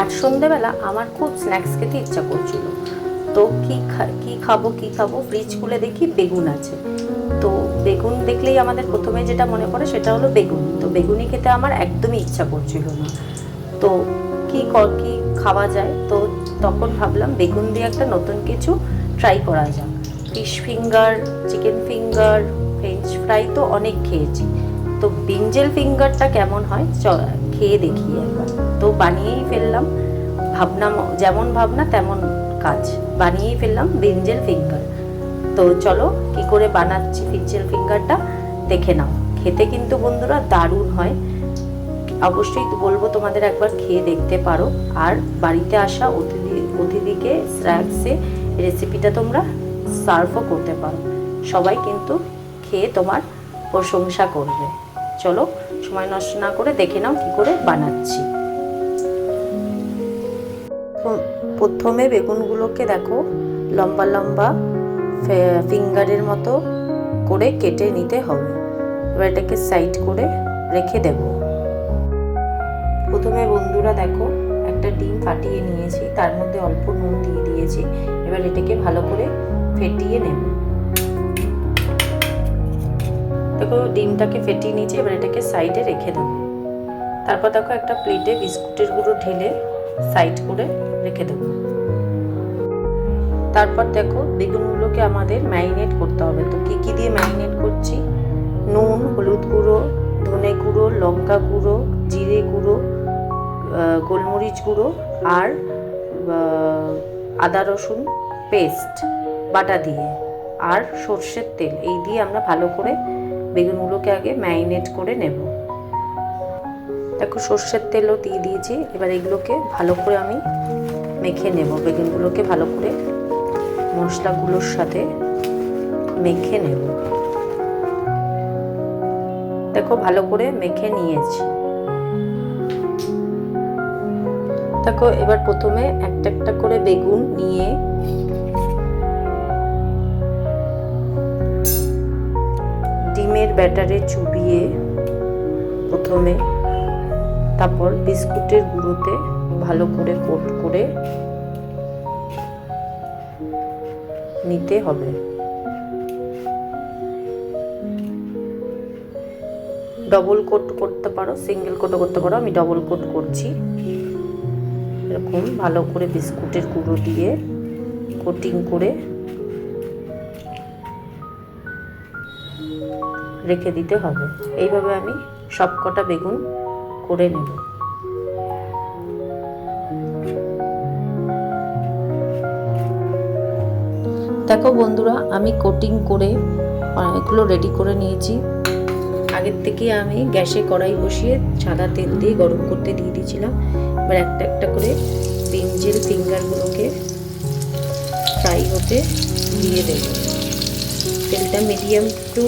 আর সন্ধেবেলা আমার খুব স্ন্যাক্স খেতে ইচ্ছা করছিল। তো কি কি খাব কি খাব? ফ্রিজ খুলে দেখি বেগুন আছে। তো বেগুন দেখলেই আমাদের প্রথমে যেটা মনে পড়ে সেটা হলো বেগুন। তো বেগুনি খেতে আমার একদমই ইচ্ছা করছিল না। তো কি ক- খাওয়া যায়? তো তখন ভাবলাম বেগুন দিয়ে একটা নতুন কিছু ট্রাই করা যাক। Fish finger chicken finger french fry তো অনেক খেয়েছি। তো বিঞ্জেল ফিঙ্গারটা কেমন হয়? চ- খেয়ে দেখি একবার। তো বানিয়েই ফেললাম ভাবনা যেমন ভাবনা তেমন কাজ। বানিয়েই ফেললাম বিঞ্জেল ফিঙ্গার। তো চলো কি করে বানাচ্ছি বিঞ্জেল ফিঙ্গারটা দেখে নাও। খেতে কিন্তু বন্ধুরা দারুণ হয়। অবশ্যই বলব তোমাদের একবার খেয়ে দেখতে পারো। আর বাড়িতে আসা অতিথি, অতিথিকে, স্ন্যাক্সে রেসিপিটা তোমরা সার্ভও করতে পারো। সবাই কিন্তু খেয়ে তোমার প্রশংসা করবে। চলো, সময় নষ্ট না করে দেখে নাও কি করে বানাচ্ছি। প্রথমে বেগুনগুলোকে দেখো, লম্বা লম্বা ফিঙ্গারের মতো করে কেটে নিতে হবে। এবার এটাকে সাইড করে রেখে দেবো। প্রথমে বন্ধুরা দেখো, একটা ডিম ফাটিয়ে নিয়েছি, তার মধ্যে অল্প নুন দিয়ে দিয়েছি। এবার এটাকে ভালো করে ফেটিয়ে নেব। দেখো, ডিমটাকে ফেটিয়ে নিয়েছি, এবার এটাকে সাইডে রেখে দেবো তারপর দেখো, একটা প্লেটে বিস্কুটের গুঁড়ো ঢেলে সাইড করে রেখে দেবো। তারপর দেখো, বেগুনগুলোকে আমাদের ম্যারিনেট করতে হবে। তো কী কী দিয়ে ম্যারিনেট করছি? নুন, হলুদ গুঁড়ো, ধনে গুঁড়ো, লঙ্কা গুঁড়ো, জিরে গুঁড়ো গোলমরিচ গুঁড়ো আর আদা, রসুন পেস্ট, বাটা দিয়ে। আর সর্ষের তেল, এই দিয়ে আমরা ভালো করে বেগুনগুলোকে আগে ম্যারিনেট করে নেব। দেখো সর্ষের তেলও দিয়ে দিয়েছি, এবার এগুলোকে ভালো করে আমি মেখে নেব। বেগুনগুলোকে ভালো করে মশলাগুলোর সাথে মেখে নেব। দেখো ভালো করে মেখে নিয়েছি। দেখো এবার প্রথমে একটা একটা করে বেগুন নিয়ে ডিমের ব্যাটারে চুবিয়ে প্রথমে তারপর বিস্কুটের গুঁড়োতে ভালো করে কোট করে নিতে হবে। ডবল কোট করতে পারো সিঙ্গেল কোটও করতে পারো, আমি ডবল কোট করছি। এরকম ভালো করে বিস্কুটের গুঁড়ো দিয়ে কোটিং করে রেখে দিতে হবে। এইভাবে আমি সব কটা বেগুন করে নেব। দেখো বন্ধুরা, আমি কোটিং করে অনেকগুলো রেডি করে নিয়েছি। আগের থেকে আমি গ্যাসে কড়াই বসিয়ে সাদা তেল দিয়ে গরম করতে দিয়ে দিয়েছিলাম। এবার একটা একটা করে বিঞ্জের ফিঙ্গারগুলোকে ফ্রাই হতে দিয়ে দেব। তেলটা মিডিয়াম টু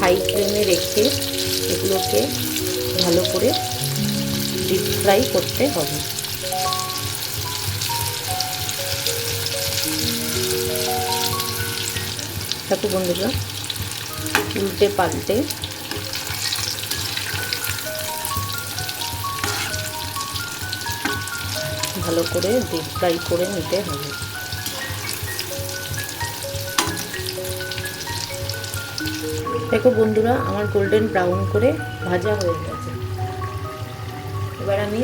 হাই ফ্লেমে রেখে এগুলোকে ভালো করে ডিপ ফ্রাই করতে হবে। দেখো বন্ধুরা, উল্টে পাল্টে ভালো করে ডিপ ফ্রাই করে নিতে হবে। দেখো বন্ধুরা, আমার গোল্ডেন ব্রাউন করে ভাজা হয়ে গেছে। এবার আমি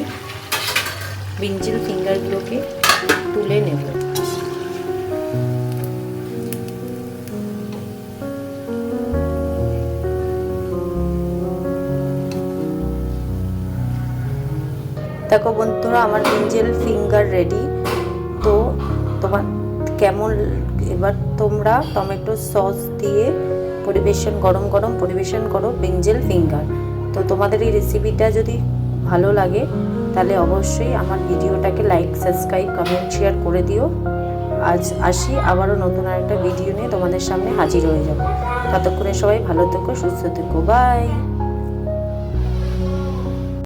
বিঞ্জিল ফিঙ্গারগুলোকে তুলে নেব। দেখো বন্ধুরা, আমার বিঞ্জেল ফিঙ্গার রেডি তো তোমার কেমন, এবার তোমরা টমেটো সস দিয়ে পরিবেশন গরম গরম পরিবেশন করো বেঞ্জেল ফিঙ্গার। তো তোমাদের এই রেসিপিটা যদি ভালো লাগে, তাহলে অবশ্যই আমার ভিডিওটাকে লাইক সাবস্ক্রাইব কমেন্ট শেয়ার করে দিও। আজ আসি আবারও নতুন আরেকটা ভিডিও নিয়ে তোমাদের সামনে হাজির হয়ে যাব। ততক্ষণে সবাই ভালো থেকো, সুস্থ থেকো বাই